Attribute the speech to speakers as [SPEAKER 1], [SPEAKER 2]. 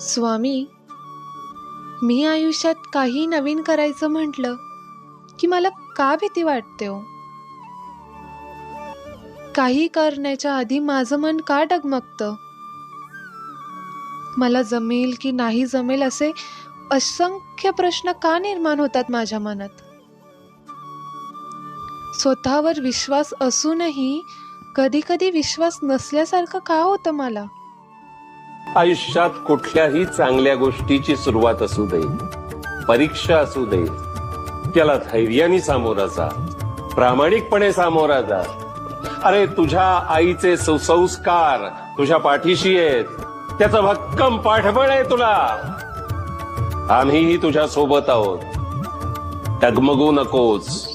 [SPEAKER 1] स्वामी मी आयुष्यात काही नवीन करायचं म्हटलं की मला का भीती वाटते हो? काही करण्याच्या आधी माझं मन का डगमगतं? मला जमेल की नाही जमेल असे असंख्य प्रश्न का निर्माण होतात माझ्या मनात? स्वतःवर विश्वास असूनही कधी कधी विश्वास नसल्यासारखं का होतं मला?
[SPEAKER 2] आयुष्यात कुठल्याही चांगल्या गोष्टीची सुरुवात असू दे परीक्षा असू दे त्याला धैर्याने सामोरा जा प्रामाणिकपणे सामोरा जा. अरे तुझ्या आईचे सुसंस्कार तुझ्या पाठीशी आहेत त्याचं भक्कम पाठबळ आहे तुला. आम्हीही तुझ्या सोबत आहोत. डगमगू नकोस.